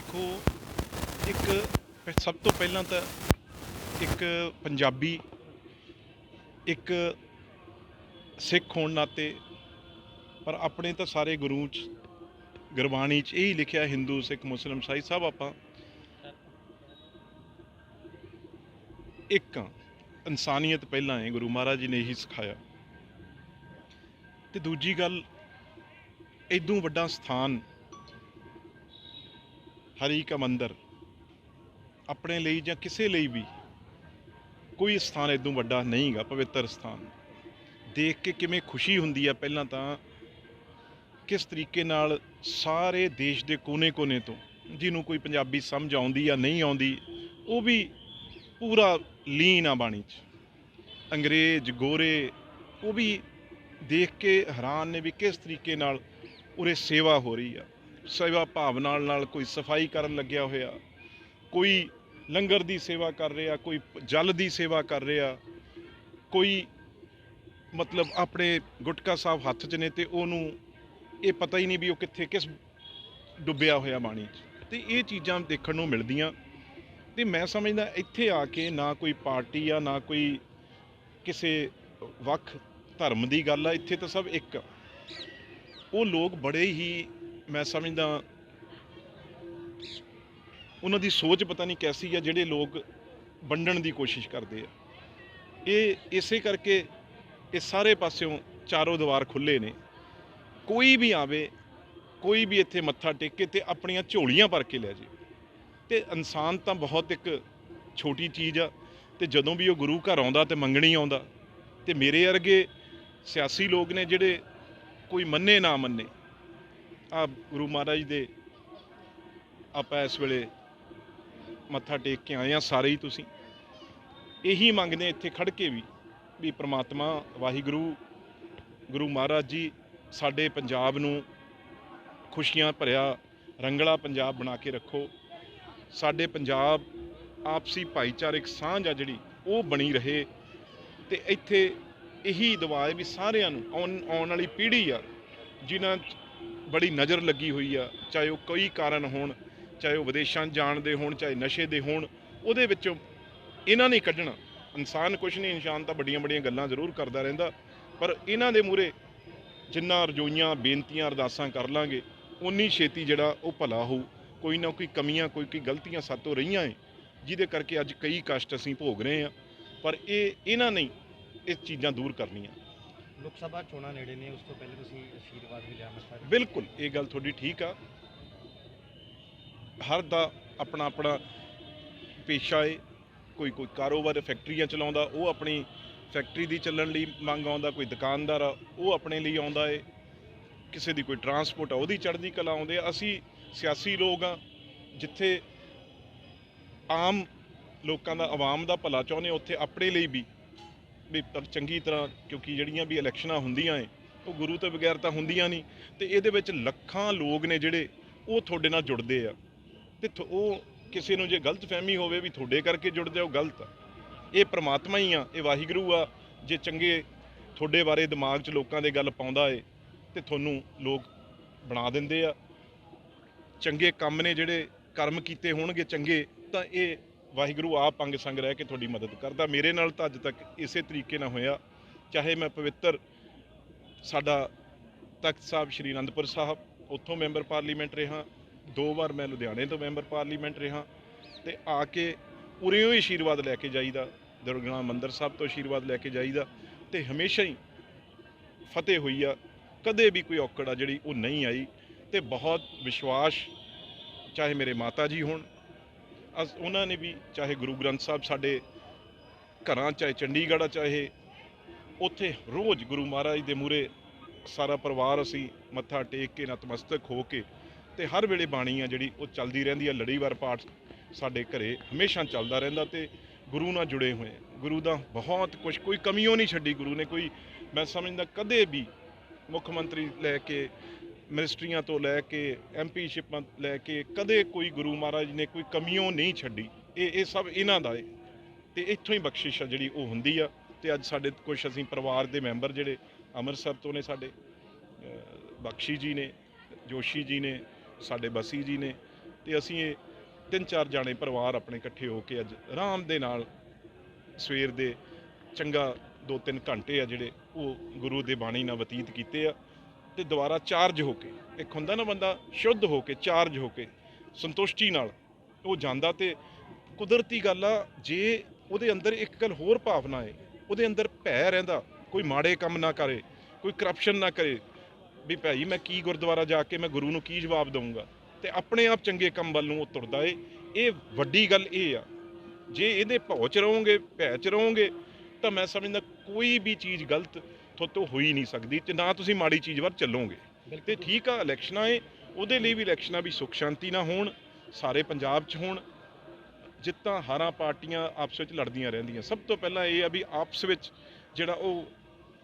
ਦੇਖੋ, ਇੱਕ ਸਭ ਤੋਂ ਪਹਿਲਾਂ ਤਾਂ ਇੱਕ ਪੰਜਾਬੀ, ਇੱਕ ਸਿੱਖ ਹੋਣ ਨਾਤੇ, ਪਰ ਆਪਣੇ ਤਾਂ ਸਾਰੇ ਗੁਰੂ ਚ, ਗੁਰਬਾਣੀ ਚ ਇਹੀ ਲਿਖਿਆ ਹਿੰਦੂ, ਸਿੱਖ, ਮੁਸਲਮ, ਸਾਈ ਸਭ ਆਪਾਂ। ਇੱਕ ਇਨਸਾਨੀਅਤ ਪਹਿਲਾਂ ਹੈ ਗੁਰੂ ਮਹਾਰਾਜ ਜੀ ਨੇ ਇਹੀ ਸਿਖਾਇਆ। ਤੇ ਦੂਜੀ ਗੱਲ ਇਦੋਂ ਵੱਡਾ ਸਥਾਨ ਹਰੀ ਕਾ ਮੰਦਰ ਆਪਣੇ ਲਈ ਜਾਂ ਕਿਸੇ ਲਈ ਵੀ ਕੋਈ ਸਥਾਨ ਇਦੋਂ ਵੱਡਾ ਨਹੀਂਗਾ, ਪਵਿੱਤਰ ਸਥਾਨ। ਦੇਖ ਕੇ ਕਿਵੇਂ ਖੁਸ਼ੀ ਹੁੰਦੀ ਆ ਪਹਿਲਾਂ ਤਾਂ ਕਿਸ ਤਰੀਕੇ ਨਾਲ ਸਾਰੇ ਦੇਸ਼ ਦੇ ਕੋਨੇ-ਕੋਨੇ ਤੋਂ, ਜਿਹਨੂੰ ਕੋਈ ਪੰਜਾਬੀ ਸਮਝ ਆਉਂਦੀ ਜਾਂ ਨਹੀਂ ਆਉਂਦੀ, ਉਹ ਵੀ ਪੂਰਾ ਲੀਨ ਆ ਬਾਣੀ 'ਚ। ਅੰਗਰੇਜ਼, ਗੋਰੇ, ਉਹ ਵੀ ਦੇਖ ਕੇ ਹੈਰਾਨ ਨੇ ਵੀ ਕਿਸ ਤਰੀਕੇ ਨਾਲ ਉਰੇ ਸੇਵਾ ਹੋ ਰਹੀ ਆ। ਸੇਵਾ ਭਾਵ ਨਾਲ ਨਾਲ ਕੋਈ ਸਫ਼ਾਈ ਕਰਨ ਲੱਗਿਆ ਹੋਇਆ, ਕੋਈ ਲੰਗਰ ਦੀ ਸੇਵਾ ਕਰ ਰਿਹਾ, ਕੋਈ ਜਲ ਦੀ ਸੇਵਾ ਕਰ ਰਿਹਾ, ਕੋਈ ਮਤਲਬ ਆਪਣੇ ਗੁਟਕਾ ਸਾਹਿਬ ਹੱਥ 'ਚ ਨੇ ਤੇ ਉਹਨੂੰ ਇਹ ਪਤਾ ਹੀ ਨਹੀਂ ਵੀ ਉਹ ਕਿੱਥੇ, ਕਿਸ ਡੁੱਬਿਆ ਹੋਇਆ ਬਾਣੀ 'ਚ। ਤੇ ਇਹ ਚੀਜ਼ਾਂ ਦੇਖਣ ਨੂੰ ਮਿਲਦੀਆਂ। ਤੇ ਮੈਂ ਸਮਝਦਾ ਇੱਥੇ ਆ ਕੇ ਨਾ ਕੋਈ ਪਾਰਟੀ ਆ, ਨਾ ਕੋਈ ਕਿਸੇ ਵੱਖ ਧਰਮ ਦੀ ਗੱਲ ਆ, ਇੱਥੇ ਤਾਂ ਸਭ ਇੱਕ। ਉਹ ਲੋਕ ਬੜੇ ਹੀ ਮੈਂ ਸਮਝਦਾ ਉਹਨਾਂ ਦੀ ਸੋਚ ਪਤਾ ਨਹੀਂ ਕੈਸੀ ਆ, ਜਿਹੜੇ ਲੋਕ ਵੰਡਣ ਦੀ ਕੋਸ਼ਿਸ਼ ਕਰਦੇ ਆ। ਇਹ ਇਸੇ ਕਰਕੇ ਇਹ ਸਾਰੇ ਪਾਸਿਓਂ ਚਾਰੋਂ ਦੀਵਾਰ ਖੁੱਲੇ ਨੇ। ਕੋਈ ਵੀ ਆਵੇ, ਕੋਈ ਵੀ ਇੱਥੇ ਮੱਥਾ ਟੇਕੇ ਤੇ ਆਪਣੀਆਂ ਝੋਲੀਆਂ ਭਰ ਕੇ ਲੈ ਜਾਵੇ ਤੇ ਇਨਸਾਨ ਤਾਂ ਬਹੁਤ ਇੱਕ ਛੋਟੀ ਚੀਜ਼ ਆ ਤੇ ਜਦੋਂ ਵੀ ਉਹ ਗੁਰੂ ਘਰ ਆਉਂਦਾ ਤੇ ਮੰਗਣੀ ਆਉਂਦਾ ਤੇ ਮੇਰੇ ਵਰਗੇ ਸਿਆਸੀ ਲੋਕ ਨੇ ਜਿਹੜੇ ਕੋਈ ਮੰਨੇ ਨਾ ਮੰਨੇ ਆ ਗੁਰੂ ਮਹਾਰਾਜ ਦੇ ਆਪਾਂ ਇਸ ਵੇਲੇ ਮੱਥਾ ਟੇਕ ਕੇ ਆਏ ਆ ਸਾਰੇ ਹੀ ਤੁਸੀਂ। ਇਹੀ ਮੰਗਦੇ ਇੱਥੇ ਖੜ ਕੇ ਵੀ ਵੀ ਪ੍ਰਮਾਤਮਾ, ਵਾਹਿਗੁਰੂ, ਗੁਰੂ ਮਹਾਰਾਜ ਜੀ ਸਾਡੇ ਪੰਜਾਬ ਨੂੰ ਖੁਸ਼ੀਆਂ ਭਰਿਆ ਰੰਗਲਾ ਪੰਜਾਬ ਬਣਾ ਕੇ ਰੱਖੋ। ਸਾਡੇ ਪੰਜਾਬ ਆਪਸੀ ਭਾਈਚਾਰਕ ਸਾਂਝ ਆ ਜਿਹੜੀ, ਉਹ ਬਣੀ ਰਹੇ। ਤੇ ਇੱਥੇ ਇਹੀ ਦੁਆ ਹੈ ਵੀ ਸਾਰਿਆਂ ਨੂੰ, ਆਉਣ ਆਉਣ ਵਾਲੀ ਪੀੜ੍ਹੀ ਆ, ਜਿਨ੍ਹਾਂ 'ਚ ਬੜੀ ਨਜ਼ਰ ਲੱਗੀ ਹੋਈ ਆ, ਚਾਹੇ ਉਹ ਕੋਈ ਕਾਰਨ ਹੋਣ, ਚਾਹੇ ਉਹ ਵਿਦੇਸ਼ਾਂ ਜਾਣ ਦੇ ਹੋਣ, ਚਾਹੇ ਨਸ਼ੇ ਦੇ ਹੋਣ, ਉਹਦੇ ਵਿੱਚੋਂ ਇਹਨਾਂ ਨੇ ਕੱਢਣਾ। ਇਨਸਾਨ ਕੁਛ ਨਹੀਂ, ਇਨਸਾਨ ਤਾਂ ਵੱਡੀਆਂ ਵੱਡੀਆਂ ਗੱਲਾਂ ਜ਼ਰੂਰ ਕਰਦਾ ਰਹਿੰਦਾ। ਪਰ ਇਹਨਾਂ ਦੇ ਮੂਰੇ ਜਿੰਨਾ ਰਜੋਈਆਂ, ਬੇਨਤੀਆਂ, ਅਰਦਾਸਾਂ ਕਰ ਲਾਂਗੇ ਉਨੀ ਛੇਤੀ ਜਿਹੜਾ ਉਹ ਭਲਾ ਹੋਊ। ਕੋਈ ਨਾ ਕੋਈ ਕਮੀਆਂ, ਕੋਈ ਕੋਈ ਗਲਤੀਆਂ ਸਾਤੋਂ ਰਹੀਆਂ ਏ, ਜਿਹਦੇ ਕਰਕੇ ਅੱਜ ਕਈ ਕਸ਼ਟ ਅਸੀਂ ਭੋਗ ਰਹੇ ਹਾਂ ਪਰ ਇਹ, ਇਹਨਾਂ ਨੇ ਇਹ ਚੀਜ਼ਾਂ ਦੂਰ ਕਰਨੀਆਂ। ਲੋਕ ਸਭਾ ਚੋਣਾਂ ਨੇੜੇ ਨੇ, ਉਸ ਤੋਂ ਪਹਿਲੇ ਤੁਸੀਂ ਅਸ਼ੀਰਵਾਦ ਵੀ ਲਿਆ ਮੱਥਾ ਬਿਲਕੁਲ, ਇਹ ਗੱਲ ਤੁਹਾਡੀ ਠੀਕ ਆ। ਹਰ ਦਾ ਆਪਣਾ ਆਪਣਾ ਪੇਸ਼ਾ ਏ, ਕੋਈ ਕੋਈ ਕਾਰੋਬਾਰ ਫੈਕਟਰੀਆਂ ਚਲਾਉਂਦਾ, ਉਹ ਆਪਣੀ ਫੈਕਟਰੀ ਦੀ ਚੱਲਣ ਲਈ ਮੰਗ ਆਉਂਦਾ, ਕੋਈ ਦੁਕਾਨਦਾਰ ਆ, ਉਹ ਆਪਣੇ ਲਈ ਆਉਂਦਾ ਏ। ਕਿਸੇ ਦੀ ਕੋਈ ਟਰਾਂਸਪੋਰਟ ਆ, ਉਹਦੀ ਚੜ੍ਹਦੀ ਕਲਾ ਆਉਂਦੇ ਆ। ਅਸੀਂ ਸਿਆਸੀ ਲੋਕ ਆ, ਜਿੱਥੇ ਆਮ ਲੋਕਾਂ ਦਾ, ਆਵਾਮ ਦਾ ਭਲਾ ਚਾਹੁੰਦੇ ਉੱਥੇ ਆਪਣੇ ਲਈ ਵੀ ਵੀ ਚੰਗੀ ਤਰ੍ਹਾਂ ਕਿਉਂਕਿ ਜਿਹੜੀਆਂ ਵੀ ਇਲੈਕਸ਼ਨਾਂ ਹੁੰਦੀਆਂ ਏ ਉਹ ਗੁਰੂ ਤੋਂ ਬਗੈਰ ਤਾਂ ਹੁੰਦੀਆਂ ਨਹੀਂ। ਤੇ ਇਹਦੇ ਵਿੱਚ ਲੱਖਾਂ ਲੋਕ ਨੇ ਜਿਹੜੇ ਉਹ ਤੁਹਾਡੇ ਨਾਲ ਜੁੜਦੇ ਆ। ਤੇ ਥੋ- ਉਹ ਕਿਸੇ ਨੂੰ ਜੇ ਗਲਤ ਫਹਿਮੀ ਹੋਵੇ ਵੀ ਤੁਹਾਡੇ ਕਰਕੇ ਜੁੜਦੇ ਆ, ਉਹ ਗਲਤ ਆ। ਇਹ ਪ੍ਰਮਾਤਮਾ ਹੀ ਆ ਇਹ ਵਾਹਿਗੁਰੂ ਆ ਜੇ ਚੰਗੇ ਤੁਹਾਡੇ ਬਾਰੇ ਦਿਮਾਗ 'ਚ ਲੋਕਾਂ ਦੇ ਗੱਲ ਪਾਉਂਦਾ ਏ ਤੇ ਤੁਹਾਨੂੰ ਲੋਕ ਬਣਾ ਦਿੰਦੇ ਆ। ਚੰਗੇ ਕੰਮ ਨੇ ਜਿਹੜੇ ਕਰਮ ਕੀਤੇ ਹੋਣਗੇ ਚੰਗੇ ਤਾਂ ਇਹ ਵਾਹਿਗੁਰੂ ਆਪ ਪੰਗ ਸੰਗ ਰਹਿ ਕੇ ਤੁਹਾਡੀ ਮਦਦ ਕਰਦਾ। ਮੇਰੇ ਨਾਲ ਤਾਂ ਅੱਜ ਤੱਕ ਇਸੇ ਤਰੀਕੇ ਨਾਲ ਹੋਇਆ। ਚਾਹੇ ਮੈਂ ਪਵਿੱਤਰ ਸਾਡਾ ਤਖਤ ਸਾਹਿਬ ਸ਼੍ਰੀ ਅਨੰਦਪੁਰ ਸਾਹਿਬ ਉੱਥੋਂ ਮੈਂਬਰ ਪਾਰਲੀਮੈਂਟ ਰਿਹਾ, ਦੋ ਵਾਰ ਮੈਂ ਲੁਧਿਆਣੇ ਤੋਂ ਮੈਂਬਰ ਪਾਰਲੀਮੈਂਟ ਰਿਹਾ ਤੇ ਆ ਕੇ ਉਰਿਓਂ ਹੀ ਆਸ਼ੀਰਵਾਦ ਲੈ ਕੇ ਜਾਈਦਾ ਦੁਰਗਾਣਾ ਮੰਦਰ ਸਾਹਿਬ ਤੋਂ ਆਸ਼ੀਰਵਾਦ ਲੈ ਕੇ ਜਾਈਦਾ ਤੇ ਹਮੇਸ਼ਾ ਹੀ ਫਤਿਹ ਹੋਈ ਆ। ਕਦੇ ਵੀ ਕੋਈ ਔਕੜ ਆ ਜਿਹੜੀ ਉਹ ਨਹੀਂ ਆਈ ਤੇ ਬਹੁਤ ਵਿਸ਼ਵਾਸ, ਚਾਹੇ ਮੇਰੇ ਮਾਤਾ ਜੀ ਹੋਣ ਅਸ ਉਹਨਾਂ ਨੇ ਵੀ ਚਾਹੇ ਗੁਰੂ ਗ੍ਰੰਥ ਸਾਹਿਬ ਸਾਡੇ ਘਰਾਂ, ਚਾਹੇ ਚੰਡੀਗੜ੍ਹ ਆ ਚਾਹੇ ਉੱਥੇ ਰੋਜ਼ ਗੁਰੂ ਮਹਾਰਾਜ ਦੇ ਮੂਰੇ ਸਾਰਾ ਪਰਿਵਾਰ ਅਸੀਂ ਮੱਥਾ ਟੇਕ ਕੇ ਨਤਮਸਤਕ ਹੋ ਕੇ ਤੇ ਹਰ ਵੇਲੇ ਬਾਣੀ ਆ ਜਿਹੜੀ ਉਹ ਚੱਲਦੀ ਰਹਿੰਦੀ ਆ, ਲੜੀਵਾਰ ਪਾਠ ਸਾਡੇ ਘਰੇ ਹਮੇਸ਼ਾ ਚੱਲਦਾ ਰਹਿੰਦਾ ਤੇ ਗੁਰੂ ਨਾਲ ਜੁੜੇ ਹੋਏ ਗੁਰੂ ਦਾ ਬਹੁਤ ਕੁਝ ਕੋਈ ਕਮੀਓ ਨਹੀਂ ਛੱਡੀ ਗੁਰੂ ਨੇ, ਕੋਈ ਮੈਂ ਸਮਝਦਾ ਕਦੇ ਵੀ ਮੁੱਖ ਮੰਤਰੀ ਲੈ ਕੇ ਮਿਨਿਸਟਰੀਆਂ ਤੋਂ ਲੈ ਕੇ ਐਮਪੀਸ਼ਿਪਾਂ ਲੈ ਕੇ ਕਦੇ ਕੋਈ ਗੁਰੂ ਮਹਾਰਾਜ ਨੇ ਕੋਈ ਕਮੀਓ ਨਹੀਂ ਛੱਡੀ। ਇਹ ਇਹ ਸਭ ਇਹਨਾਂ ਦਾ ਏ। ਤੇ ਇੱਥੋਂ ਹੀ ਬਖਸ਼ਿਸ਼ ਆ ਜਿਹੜੀ ਉਹ ਹੁੰਦੀ ਆ। ਤੇ ਅੱਜ ਸਾਡੇ ਕੁਝ ਅਸੀਂ ਪਰਿਵਾਰ ਦੇ ਮੈਂਬਰ ਜਿਹੜੇ ਅੰਮ੍ਰਿਤਸਰ ਤੋਂ ਨੇ ਸਾਡੇ ਬਖਸ਼ੀ ਜੀ ਨੇ, ਜੋਸ਼ੀ ਜੀ ਨੇ, ਸਾਡੇ ਬਸੀ ਜੀ ਨੇ। ਤੇ ਅਸੀਂ ਇਹ ਤਿੰਨ ਚਾਰ ਜਾਣੇ ਪਰਿਵਾਰ ਆਪਣੇ ਇਕੱਠੇ ਹੋ ਕੇ ਅੱਜ ਆਰਾਮ ਦੇ ਨਾਲ ਸਵੇਰ ਦੇ ਚੰਗਾ ਦੋ ਤਿੰਨ ਘੰਟੇ ਆ ਜਿਹੜੇ ਉਹ ਗੁਰੂ ਦੇ ਬਾਣੀ ਨਾਲ ਬਤੀਤ ਕੀਤੇ ਆ। ਤੇ ਦੁਬਾਰਾ ਚਾਰਜ ਹੋ ਕੇ, ਇੱਕ ਹੁੰਦਾ ਨਾ ਬੰਦਾ ਸ਼ੁੱਧ ਹੋ ਕੇ, ਚਾਰਜ ਹੋ ਕੇ, ਸੰਤੁਸ਼ਟੀ ਨਾਲ ਉਹ ਜਾਂਦਾ ਤੇ ਕੁਦਰਤੀ ਗੱਲ ਆ, ਜੇ ਉਹਦੇ ਅੰਦਰ ਇੱਕ ਗੱਲ ਹੋਰ ਭਾਵਨਾ ਹੈ ਉਹਦੇ ਅੰਦਰ ਭੈ ਰਹਿੰਦਾ, ਕੋਈ ਮਾੜੇ ਕੰਮ ਨਾ ਕਰੇ, ਕੋਈ ਕਰਪਸ਼ਨ ਨਾ ਕਰੇ, ਵੀ ਭਾਈ ਮੈਂ ਕੀ ਗੁਰਦੁਆਰਾ ਜਾ ਕੇ ਮੈਂ ਗੁਰੂ ਨੂੰ ਕੀ ਜਵਾਬ ਦਊਂਗਾ? ਤੇ ਆਪਣੇ ਆਪ ਚੰਗੇ ਕੰਮ ਵੱਲ ਨੂੰ ਉਹ ਤੁਰਦਾ ਏ। ਇਹ ਵੱਡੀ ਗੱਲ ਇਹ ਆ, ਜੇ ਇਹਦੇ ਭੌ ਚ ਰਹੋਗੇ, ਭੈ ਚ ਰਹੋਗੇ, ਤਾਂ ਮੈਂ ਸਮਝਦਾ ਕੋਈ ਵੀ ਚੀਜ਼ ਗਲਤ ਤੁਹਾਤੋਂ ਹੋ ਹੀ ਨਹੀਂ ਸਕਦੀ ਤੇ ਨਾ ਤੁਸੀਂ ਮਾੜੀ ਚੀਜ਼ ਵੱਲ ਚੱਲੋਗੇ। ਤੇ ਠੀਕ ਆ ਇਲੈਕਸ਼ਨਾਂ ਏ ਉਹਦੇ ਲਈ ਵੀ ਇਲੈਕਸ਼ਨਾਂ ਵੀ ਸੁਖ ਸ਼ਾਂਤੀ ਨਾਲ ਹੋਣ ਸਾਰੇ ਪੰਜਾਬ 'ਚ ਹੋਣ ਜਿੱਤਾਂ ਹਾਰਾਂ ਪਾਰਟੀਆਂ ਆਪਸ ਵਿੱਚ ਲੜਦੀਆਂ ਰਹਿੰਦੀਆਂ। ਸਭ ਤੋਂ ਪਹਿਲਾਂ ਇਹ ਆ ਵੀ ਆਪਸ ਵਿੱਚ ਜਿਹੜਾ ਉਹ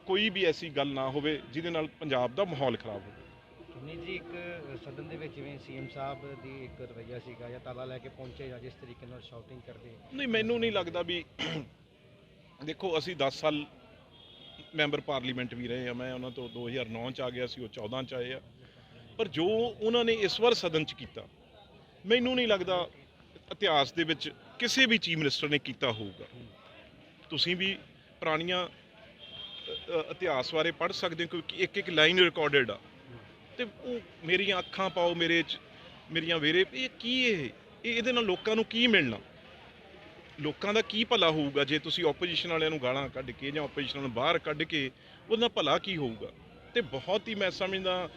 ਕੋਈ ਵੀ ਐਸੀ ਗੱਲ ਨਾ ਹੋਵੇ ਜਿਹਦੇ ਨਾਲ ਪੰਜਾਬ ਦਾ ਮਾਹੌਲ ਖਰਾਬ ਹੋਵੇ। ਨਹੀਂ ਜੀ ਇੱਕ ਸਦਨ ਦੇ ਵਿੱਚ ਜਿਵੇਂ ਸੀਐਮ ਸਾਹਿਬ ਦੀ ਇੱਕ ਰਵੱਈਆ ਸੀਗਾ ਜਾਂ ਤਾਲਾ ਲੈ ਕੇ ਪਹੁੰਚੇ ਜਾਂ ਜਿਸ ਤਰੀਕੇ ਨਾਲ ਸ਼ਾਊਟਿੰਗ ਕਰਦੇ। ਨਹੀਂ ਮੈਨੂੰ ਨਹੀਂ ਲੱਗਦਾ ਵੀ ਦੇਖੋ ਅਸੀਂ 10 ਸਾਲ ਮੈਂਬਰ ਪਾਰਲੀਮੈਂਟ ਵੀ ਰਹੇ ਆ, ਮੈਂ ਉਹਨਾਂ ਤੋਂ 2009 ਚ ਆ ਗਿਆ ਸੀ, ਉਹ 14 ਚ ਆਏ ਆ। ਪਰ ਜੋ ਉਹਨਾਂ ਨੇ ਇਸ ਵਾਰ ਸਦਨ ਚ ਕੀਤਾ, ਮੈਨੂੰ ਨਹੀਂ ਲੱਗਦਾ ਇਤਿਹਾਸ ਦੇ ਵਿੱਚ ਕਿਸੇ ਵੀ ਚੀਫ ਮਿਨਿਸਟਰ ਨੇ ਕੀਤਾ ਹੋਊਗਾ। ਤੁਸੀਂ ਵੀ ਪੁਰਾਣੀਆਂ ਇਤਿਹਾਸ ਬਾਰੇ ਪੜ੍ਹ ਸਕਦੇ ਹੋ, ਕਿਉਂਕਿ ਇੱਕ ਇੱਕ ਲਾਈਨ ਰਿਕਾਰਡਡ ਆ। ਤੇ ਉਹ ਮੇਰੀਆਂ ਅੱਖਾਂ ਪਾਓ, ਮੇਰੇ ਚ, ਮੇਰੀਆਂ ਵੇਰੇ, ਇਹ ਕੀ ਇਹ ਇਹਦੇ ਨਾਲ ਲੋਕਾਂ ਨੂੰ ਕੀ ਮਿਲਣਾ? ਲੋਕਾਂ ਦਾ ਕੀ ਭਲਾ ਹੋਊਗਾ? ਜੇ ਤੁਸੀਂ ਆਪੋਜੀਸ਼ਨ ਵਾਲਿਆਂ ਨੂੰ ਗਾਲਾਂ ਕੱਢ ਕੇ ਜਾਂ ਆਪੋਜੀਸ਼ਨ ਨੂੰ ਬਾਹਰ ਕੱਢ ਕੇ, ਉਹਦਾ ਭਲਾ ਕੀ ਹੋਊਗਾ? ਤੇ ਬਹੁਤ ਹੀ ਮੈਂ ਸਮਝਦਾ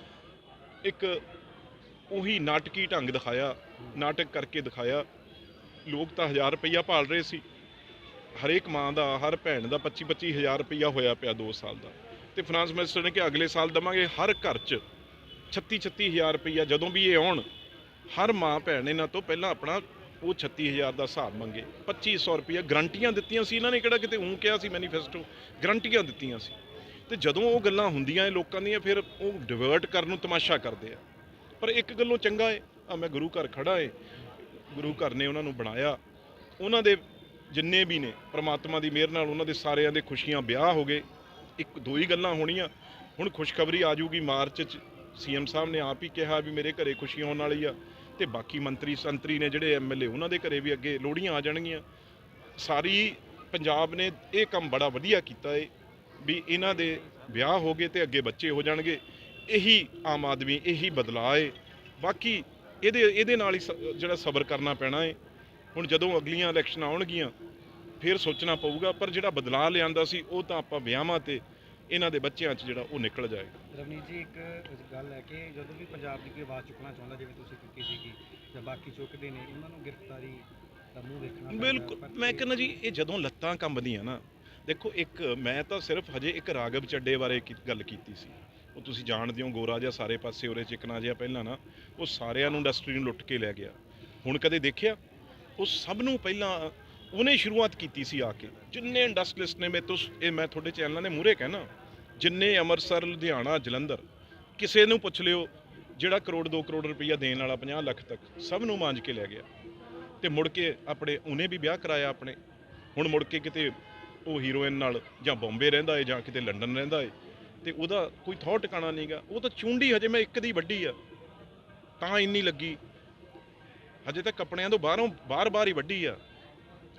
ਇੱਕ ਉਹੀ ਨਾਟਕੀ ਢੰਗ ਦਿਖਾਇਆ, ਨਾਟਕ ਕਰਕੇ ਦਿਖਾਇਆ। ਲੋਕ ਤਾਂ 1000 ਰੁਪਈਆ ਭਾਲ ਰਹੇ ਸੀ। ਹਰੇਕ ਮਾਂ ਦਾ, ਹਰ ਭੈਣ ਦਾ 25 25000 ਰੁਪਈਆ ਹੋਇਆ ਪਿਆ 2 ਸਾਲ ਦਾ। ਤੇ ਫਾਈਨਾਂਸ ਮਿਨਿਸਟਰ ਨੇ ਕਿ ਅਗਲੇ ਸਾਲ ਦਵਾਂਗੇ ਹਰ ਘਰ 'ਚ 36 36000 ਰੁਪਈਆ ਜਦੋਂ ਵੀ ਇਹ ਆਉਣ, ਹਰ ਮਾਂ ਭੈਣ ਇਹਨਾਂ ਤੋਂ ਪਹਿਲਾਂ ਆਪਣਾ ਉਹ 36000 ਦਾ ਹਿਸਾਬ ਮੰਗੇ 2500 ਰੁਪਈਆ ਗਰੰਟੀਆਂ ਦਿੱਤੀਆਂ ਸੀ। ਇਹਨਾਂ ਨੇ ਕਿਹੜਾ ਕਿਤੇ ਉਂ ਕਿਹਾ ਸੀ ਮੈਨੀਫੈਸਟੋ? ਗਰੰਟੀਆਂ ਦਿੱਤੀਆਂ ਸੀ। ਤੇ ਜਦੋਂ ਉਹ ਗੱਲਾਂ ਹੁੰਦੀਆਂ ਇਹ ਲੋਕਾਂ ਦੀਆਂ, ਫਿਰ ਉਹ ਡਿਵਰਟ ਕਰਨ ਨੂੰ ਤਮਾਸ਼ਾ ਕਰਦੇ ਆ। ਪਰ ਇੱਕ ਗੱਲੋਂ ਚੰਗਾ ਏ ਆ ਮੈਂ ਗੁਰੂ ਘਰ ਖੜਾ ਏ ਗੁਰੂ ਘਰ ਨੇ ਉਹਨਾਂ ਨੂੰ ਬਣਾਇਆ। ਉਹਨਾਂ ਦੇ ਜਿੰਨੇ ਵੀ ਨੇ, ਪ੍ਰਮਾਤਮਾ ਦੀ ਮਿਹਰ ਨਾਲ ਉਹਨਾਂ ਦੇ ਸਾਰਿਆਂ ਦੇ ਖੁਸ਼ੀਆਂ ਵਿਆਹ ਹੋ ਗਏ। ਇੱਕ ਦੋ ਹੀ ਗੱਲਾਂ ਹੋਣੀਆਂ। ਹੁਣ ਖੁਸ਼ਖਬਰੀ ਆ ਜਾਊਗੀ ਮਾਰਚ ਚ। ਸੀਐਮ ਸਾਹਿਬ ਨੇ ਆਪ ਹੀ ਕਿਹਾ ਵੀ ਮੇਰੇ ਘਰੇ ਖੁਸ਼ੀ ਹੋਣ ਵਾਲੀ ਆ। ਤੇ ਬਾਕੀ ਮੰਤਰੀ ਸੰਤਰੀ ਨੇ ਜਿਹੜੇ ਐਮਐਲਏ ਉਹਨਾਂ ਦੇ ਘਰੇ ਵੀ ਅੱਗੇ ਲੋੜੀਆਂ ਆ ਜਾਣਗੀਆਂ। ਸਾਰੀ ਪੰਜਾਬ ਨੇ ਇਹ ਕੰਮ ਬੜਾ ਵਧੀਆ ਕੀਤਾ ਏ ਵੀ ਇਹਨਾਂ ਦੇ ਵਿਆਹ ਹੋ ਗਏ ਤੇ ਅੱਗੇ ਬੱਚੇ ਹੋ ਜਾਣਗੇ। ਇਹੀ ਆਮ ਆਦਮੀ, ਇਹੀ ਬਦਲਾਅ ਏ। ਬਾਕੀ ਇਹਦੇ ਇਹਦੇ ਨਾਲ ਹੀ ਸ- ਜਿਹੜਾ ਸਬਰ ਕਰਨਾ ਪੈਣਾ ਏ। ਹੁਣ ਜਦੋਂ ਅਗਲੀਆਂ ਇਲੈਕਸ਼ਨ ਆਉਣਗੀਆਂ, ਫਿਰ ਸੋਚਣਾ ਪਊਗਾ, ਪਰ ਜਿਹੜਾ ਬਦਲਾਅ ਲਿਆਂਦਾ ਸੀ, ਉਹ ਤਾਂ ਆਪਾਂ ਵਿਆਹਾਂ ਤੇ ਇਹਨਾਂ ਦੇ ਬੱਚਿਆਂ 'ਚ ਜਿਹੜਾ ਉਹ ਨਿਕਲ ਜਾਏਗਾ। ਰਵਨੀਤ ਜੀ ਇੱਕ ਗੱਲ ਹੈ ਕਿ ਜਦੋਂ ਵੀ ਪੰਜਾਬ ਦੀ ਕੋਈ ਆਵਾਜ਼ ਚੁੱਕਣਾ ਚਾਹੁੰਦਾ ਜਿਵੇਂ ਤੁਸੀਂ ਚੁੱਕੀ ਸੀਗੀ ਜਾਂ ਬਾਕੀ ਚੁੱਕਦੇ ਨੇ ਉਹਨਾਂ ਨੂੰ ਗ੍ਰਿਫਤਾਰੀ ਦਾ ਮੂੰਹ ਦੇਖਣਾ ਬਿਲਕੁਲ। ਮੈਂ ਕਹਿੰਦਾ ਜੀ ਇਹ ਜਦੋਂ ਲੱਤਾਂ ਕੰਬਦੀਆਂ ਨਾ ਦੇਖੋ ਇੱਕ ਮੈਂ ਤਾਂ ਸਿਰਫ ਹਜੇ ਇੱਕ ਰਾਗਵ ਚੱਡੇ ਬਾਰੇ ਗੱਲ ਕੀਤੀ ਸੀ। ਉਹ ਤੁਸੀਂ ਜਾਣਦੇ ਹੋ ਗੋਰਾ ਜਿਹਾ ਸਾਰੇ ਪਾਸੇ ਉਰੇ ਚਿਕਨਾ ਜਿਹਾ ਪਹਿਲਾਂ ਨਾ ਉਹ ਸਾਰਿਆਂ ਨੂੰ ਇੰਡਸਟਰੀ ਨੂੰ ਲੁੱਟ ਕੇ ਲੈ ਗਿਆ। ਹੁਣ ਕਦੇ ਦੇਖਿਆ? ਉਹ ਸਭ ਨੂੰ ਪਹਿਲਾਂ ਉਹਨੇ ਸ਼ੁਰੂਆਤ ਕੀਤੀ ਸੀ ਆ ਕੇ। ਜਿੰਨੇ ਇੰਡਸਟਰੀਲਿਸਟ ਨੇ ਮੇਰੇ ਤੋਂ ਇਹ ਮੈਂ ਤੁਹਾਡੇ ਚੈਨਲਾਂ ਦੇ ਮੂਹਰੇ ਕਹਿਣਾ ਜਿੰਨੇ ਅੰਮ੍ਰਿਤਸਰ, ਲੁਧਿਆਣਾ, ਜਲੰਧਰ ਕਿਸੇ ਨੂੰ ਪੁੱਛ ਲਿਓ ਜਿਹੜਾ ਕਰੋੜ 2 ਕਰੋੜ ਰੁਪਈਆ ਦੇਣ ਵਾਲਾ 50 ਲੱਖ ਤੱਕ ਸਭ ਨੂੰ ਮਾਂਜ ਕੇ ਲੈ ਗਿਆ। ਤੇ ਮੁੜ ਕੇ ਆਪਣੇ ਉਹਨੇ ਵੀ ਵਿਆਹ ਕਰਾਇਆ ਆਪਣੇ। ਹੁਣ ਮੁੜ ਕੇ ਕਿਤੇ ਉਹ ਹੀਰੋਇਨ ਨਾਲ ਜਾਂ ਬੰਬੇ ਰਹਿੰਦਾ ਏ ਜਾਂ ਕਿਤੇ ਲੰਡਨ ਰਹਿੰਦਾ ਏ, ਤੇ ਉਹਦਾ ਕੋਈ ਥੌ ਟਿਕਾਣਾ ਨਹੀਂਗਾ ਉਹ ਤਾਂ ਚੁੰਡੀ ਹਜੇ ਮੈਂ ਇੱਕ ਦੀ ਵੱਡੀ ਆ, ਤਾਂ ਇੰਨੀ ਲੱਗੀ। ਹਜੇ ਤਾਂ ਕੱਪੜਿਆਂ ਤੋਂ ਬਾਹਰੋਂ ਬਾਹਰ-ਬਾਹਰ ਹੀ ਵੱਡੀ ਆ।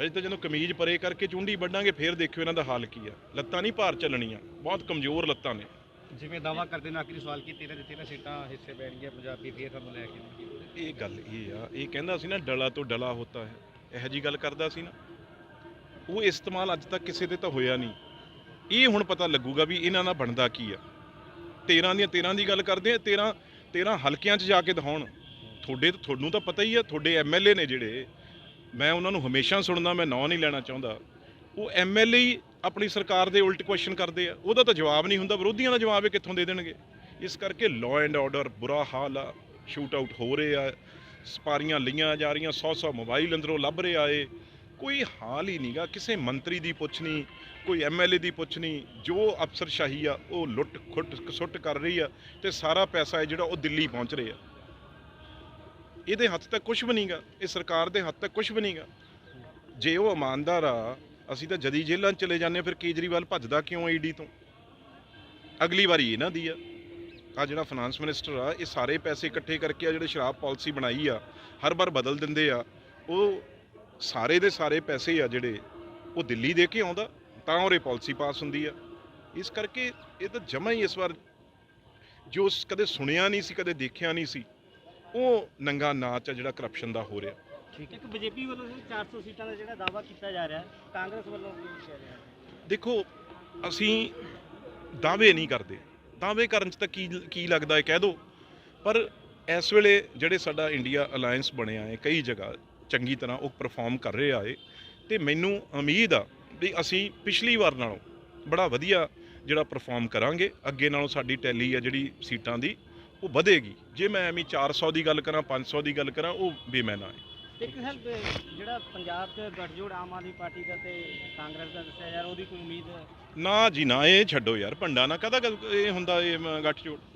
ਹਜੇ ਤਾਂ ਜਦੋਂ ਕਮੀਜ਼ ਪਰੇ ਕਰਕੇ ਚੁੰਡੀ ਵੱਢਾਂਗੇ ਫੇਰ ਦੇਖਿਓ ਇਹਨਾਂ ਦਾ ਹਾਲ ਕੀ ਆ। ਲੱਤਾਂ ਨਹੀਂ ਭਾਰ ਚੱਲਣੀਆਂ ਬਹੁਤ ਕਮਜ਼ੋਰ ਲੱਤਾਂ ਨੇ। ਜਿਵੇਂ ਦਾਵਾ ਕਰਦੇ ਨੇ ਆਖਰੀ ਸਵਾਲ ਕੀ 13 ਦੇ 13 ਸੀਟਾਂ ਹਿੱਸੇ ਪੈਣਗੀਆਂ ਪੰਜਾਬੀ ਫੇਰ ਤੁਹਾਨੂੰ ਲੈ ਕੇ ਇਹ ਗੱਲ ਇਹ ਆ ਇਹ ਕਹਿੰਦਾ ਸੀ ਨਾ ਡਲਾ ਤੋਂ ਡਲਾ ਹੋਤਾ ਹੈ। ਇਹੋ ਜੀ ਗੱਲ ਕਰਦਾ ਸੀ ਨਾ। ਉਹ ਇਸਤੇਮਾਲ ਅੱਜ ਤੱਕ ਕਿਸੇ ਦੇ ਤਾਂ ਹੋਇਆ ਨਹੀਂ। ਇਹ ਹੁਣ ਪਤਾ ਲੱਗੂਗਾ ਵੀ ਇਹਨਾਂ ਨਾਲ ਬਣਦਾ ਕੀ ਆ। 13 ਦੀਆਂ 13 ਦੀ ਗੱਲ ਕਰਦੇ ਆ 13 13 ਹਲਕਿਆਂ 'ਚ ਜਾ ਕੇ ਦਿਖਾਉਣ। ਤੁਹਾਡੇ ਤੁਹਾਨੂੰ ਤਾਂ ਪਤਾ ਹੀ ਆ ਤੁਹਾਡੇ ਐਮਐਲਏ ਨੇ ਜਿਹੜੇ ਮੈਂ ਉਹਨਾਂ ਨੂੰ ਹਮੇਸ਼ਾ ਸੁਣਦਾ, ਮੈਂ ਨਾਂ ਨਹੀਂ ਲੈਣਾ ਚਾਹੁੰਦਾ। ਉਹ ਐਮਐਲਏ ਹੀ ਆਪਣੀ ਸਰਕਾਰ ਦੇ ਉਲਟ ਕੁਐਸਚਨ ਕਰਦੇ ਆ। ਉਹਦਾ ਤਾਂ ਜਵਾਬ ਨਹੀਂ ਹੁੰਦਾ, ਵਿਰੋਧੀਆਂ ਦਾ ਜਵਾਬ ਇਹ ਕਿੱਥੋਂ ਦੇ ਦੇਣਗੇ? ਇਸ ਕਰਕੇ ਲਾਅ ਐਂਡ ਆਰਡਰ ਬੁਰਾ ਹਾਲ ਆ ਸ਼ੂਟ ਆਊਟ ਹੋ ਰਹੇ ਆ, ਸਪਾਰੀਆਂ ਲਈਆਂ ਜਾ ਰਹੀਆਂ 100 100 ਮੋਬਾਈਲ ਅੰਦਰੋਂ ਲੱਭ ਰਿਹਾ ਏ ਕੋਈ ਹਾਲ ਹੀ ਨਹੀਂਗਾ ਕਿਸੇ ਮੰਤਰੀ ਦੀ ਪੁੱਛ ਨਹੀਂ, ਕੋਈ ਐਮਐਲਏ ਦੀ ਪੁੱਛ ਨਹੀਂ, ਜੋ ਅਫਸਰਸ਼ਾਹੀ ਆ, ਉਹ ਲੁੱਟ ਖੁੱਟ ਸੁੱਟ ਕਰ ਰਹੀ ਆ ਤੇ ਸਾਰਾ ਪੈਸਾ ਹੈ ਜਿਹੜਾ ਉਹ ਦਿੱਲੀ ਪਹੁੰਚ ਰਿਹਾ ਇਹਦੇ ਹੱਥ ਤੱਕ ਕੁਝ ਵੀ ਨਹੀਂਗਾ ਇਹ ਸਰਕਾਰ ਦੇ ਹੱਥ ਤੱਕ ਕੁਝ ਵੀ ਨਹੀਂਗਾ। ਜੇ ਉਹ ਇਮਾਨਦਾਰ ਆ ਅਸੀਂ ਤਾਂ ਜਦੀ ਜੇਲ੍ਹਾਂ 'ਚ ਚਲੇ ਜਾਂਦੇ ਹਾਂ, ਫਿਰ ਕੇਜਰੀਵਾਲ ਭੱਜਦਾ ਕਿਉਂ ਈਡੀ ਤੋਂ? ਅਗਲੀ ਵਾਰੀ ਇਹਨਾਂ ਦੀ ਆ। ਆ ਜਿਹੜਾ ਫਾਈਨਾਂਸ ਮਿਨਿਸਟਰ ਆ ਇਹ ਸਾਰੇ ਪੈਸੇ ਇਕੱਠੇ ਕਰਕੇ ਆ ਜਿਹੜੇ ਸ਼ਰਾਬ ਪਾਲਿਸੀ ਬਣਾਈ ਆ ਹਰ ਵਾਰ ਬਦਲ ਦਿੰਦੇ ਆ। ਉਹ ਸਾਰੇ ਦੇ ਸਾਰੇ ਪੈਸੇ ਆ ਜਿਹੜੇ ਉਹ ਦਿੱਲੀ ਦੇ ਕੇ ਆਉਂਦਾ ਤਾਂ ਉਹਰੇ ਪਾਲਿਸੀ ਪਾਸ ਹੁੰਦੀ ਆ। ਇਸ ਕਰਕੇ ਇਹ ਤਾਂ ਜਮਾ ਹੀ ਇਸ ਵਾਰ ਜੋ ਕਦੇ ਸੁਣਿਆ ਨਹੀਂ ਸੀ ਕਦੇ ਦੇਖਿਆ ਨਹੀਂ ਸੀ। ਉਹ ਨੰਗਾ ਨਾਚ ਆ ਜਿਹੜਾ ਕਰਪਸ਼ਨ ਦਾ ਹੋ ਰਿਹਾ। ਠੀਕ ਇੱਕ ਬੀਜੇਪੀ ਵੱਲੋਂ 400 ਸੀਟਾਂ ਦਾ ਜਿਹੜਾ ਦਾਅਵਾ ਕੀਤਾ ਜਾ ਰਿਹਾ ਕਾਂਗਰਸ ਵੱਲੋਂ ਕੀ ਕਹਿ ਰਿਹਾ ਦੇਖੋ ਅਸੀਂ ਦਾਅਵੇ ਨਹੀਂ ਕਰਦੇ। ਦਾਅਵੇ ਕਰਨ ਚ ਤਾਂ ਕੀ ਕੀ ਲੱਗਦਾ ਹੈ ਕਹਿ ਦੋ। ਪਰ ਇਸ ਵੇਲੇ ਜਿਹੜੇ ਸਾਡਾ ਇੰਡੀਆ ਅਲਾਈਅੰਸ ਬਣਿਆ ਹੈ ਕਈ ਜਗ੍ਹਾ ਚੰਗੀ ਤਰ੍ਹਾਂ ਉਹ ਪਰਫਾਰਮ ਕਰ ਰਿਹਾ ਹੈ। ਤੇ ਮੈਨੂੰ ਉਮੀਦ ਆ ਵੀ ਅਸੀਂ ਪਿਛਲੀ ਵਾਰ ਨਾਲੋਂ ਬੜਾ ਵਧੀਆ ਜਿਹੜਾ ਪਰਫਾਰਮ ਕਰਾਂਗੇ। ਅੱਗੇ ਨਾਲੋਂ ਸਾਡੀ ਟੈਲੀ ਆ ਜਿਹੜੀ ਸੀਟਾਂ ਦੀ ਉਹ ਵਧੇਗੀ। ਜੇ ਮੈਂ ਐਵੇਂ 400 ਦੀ ਗੱਲ ਕਰਾਂ 500 ਦੀ ਗੱਲ ਕਰਾਂ ਉਹ ਬੇਮੈਨਾ ਹੈ। ਇੱਕ ਸਰ ਜਿਹੜਾ ਪੰਜਾਬ 'ਚ ਗੱਠਜੋੜ ਆਮ ਆਦਮੀ ਪਾਰਟੀ ਦਾ ਤੇ ਕਾਂਗਰਸ ਦਾ ਦੱਸਿਆ ਯਾਰ ਉਹਦੀ ਕੋਈ ਉਮੀਦ ਨਾ ਜੀ ਨਾ ਇਹ ਛੱਡੋ ਯਾਰ ਭੰਡਾ ਨਾ ਕਦਾ ਇਹ ਹੁੰਦਾ ਇਹ ਗੱਠਜੋੜ?